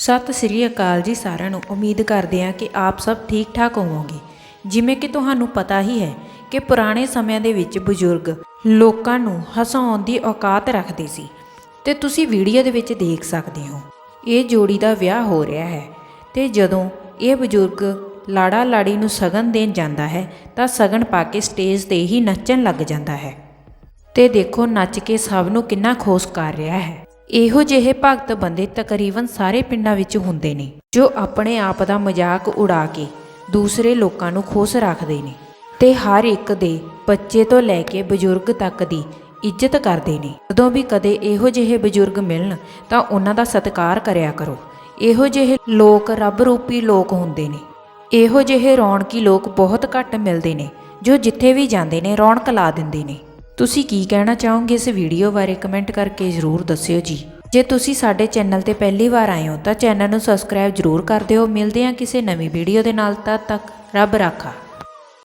ਸਤਿ ਸ੍ਰੀ ਅਕਾਲ ਜੀ ਸਾਰਿਆਂ ਨੂੰ। ਉਮੀਦ ਕਰਦੇ ਹਾਂ ਕਿ ਆਪ ਸਭ ਠੀਕ ਠਾਕ ਹੋਵੋਗੇ। ਜਿਵੇਂ ਕਿ ਤੁਹਾਨੂੰ ਪਤਾ ਹੀ ਹੈ ਕਿ ਪੁਰਾਣੇ ਸਮਿਆਂ ਦੇ ਵਿੱਚ ਬਜ਼ੁਰਗ ਲੋਕਾਂ ਨੂੰ ਹਸਾਉਣ ਦੀ ਔਕਾਤ ਰੱਖਦੇ ਸੀ। ਤੇ ਤੁਸੀਂ ਵੀਡੀਓ ਦੇ ਵਿੱਚ ਦੇਖ ਸਕਦੇ ਹੋ। ਇਹ ਜੋੜੀ ਦਾ ਵਿਆਹ ਹੋ ਰਿਹਾ ਹੈ ਤੇ ਜਦੋਂ ਇਹ ਬਜ਼ੁਰਗ ਲਾੜਾ ਲਾੜੀ ਨੂੰ ਸਗਨ ਦੇਣ ਜਾਂਦਾ ਹੈ, ਤਾਂ ਸਗਨ ਪਾ ਕੇ ਸਟੇਜ ਤੇ ਹੀ ਨੱਚਣ ਲੱਗ ਜਾਂਦਾ ਹੈ। ਤੇ ਦੇਖੋ ਨੱਚ ਕੇ ਸਭ ਨੂੰ ਕਿੰਨਾ ਖੁਸ਼ ਕਰ ਰਿਹਾ ਹੈ। ਇਹੋ ਜਿਹੇ ਭਗਤ ਬੰਦੇ ਤਕਰੀਬਨ ਸਾਰੇ ਪਿੰਡਾਂ ਵਿੱਚ ਹੁੰਦੇ ਨੇ, ਜੋ ਆਪਣੇ ਆਪ ਦਾ ਮਜ਼ਾਕ ਉਡਾ ਕੇ ਦੂਸਰੇ ਲੋਕਾਂ ਨੂੰ ਖੁਸ਼ ਰੱਖਦੇ ਨੇ ਤੇ ਹਰ ਇੱਕ ਦੇ ਬੱਚੇ ਤੋਂ ਲੈ ਕੇ ਬਜ਼ੁਰਗ ਤੱਕ ਦੀ ਇੱਜ਼ਤ ਕਰਦੇ ਨੇ। ਜਦੋਂ ਵੀ ਕਦੇ ਇਹੋ ਜਿਹੇ ਬਜ਼ੁਰਗ ਮਿਲਣ, ਤਾਂ ਉਹਨਾਂ ਦਾ ਸਤਿਕਾਰ ਕਰਿਆ ਕਰੋ। ਇਹੋ ਜਿਹੇ ਲੋਕ ਰੱਬ ਰੂਪੀ ਲੋਕ ਹੁੰਦੇ ਨੇ। ਇਹੋ ਜਿਹੇ ਰੌਣਕੀ ਲੋਕ ਬਹੁਤ ਘੱਟ ਮਿਲਦੇ ਨੇ, ਜੋ ਜਿੱਥੇ ਵੀ ਜਾਂਦੇ ਨੇ, ਰੌਣਕ ਲਾ ਦਿੰਦੇ ਨੇ। ਤੁਸੀਂ ਕੀ ਕਹਿਣਾ ਚਾਹੋਗੇ ਇਸ ਵੀਡੀਓ ਬਾਰੇ ਕਮੈਂਟ ਕਰਕੇ ਜ਼ਰੂਰ ਦੱਸਿਓ ਜੀ। ਜੇ ਤੁਸੀਂ ਸਾਡੇ ਚੈਨਲ ਤੇ ਪਹਿਲੀ ਵਾਰ ਆਏ ਹੋ ਤਾਂ ਚੈਨਲ ਨੂੰ ਸਬਸਕ੍ਰਾਈਬ ਜ਼ਰੂਰ ਕਰ ਦਿਓ। ਮਿਲਦੇ ਹਾਂ ਕਿਸੇ ਨਵੀਂ ਵੀਡੀਓ ਦੇ ਨਾਲ, ਤਦ ਤੱਕ ਰੱਬ ਰਾਖਾ।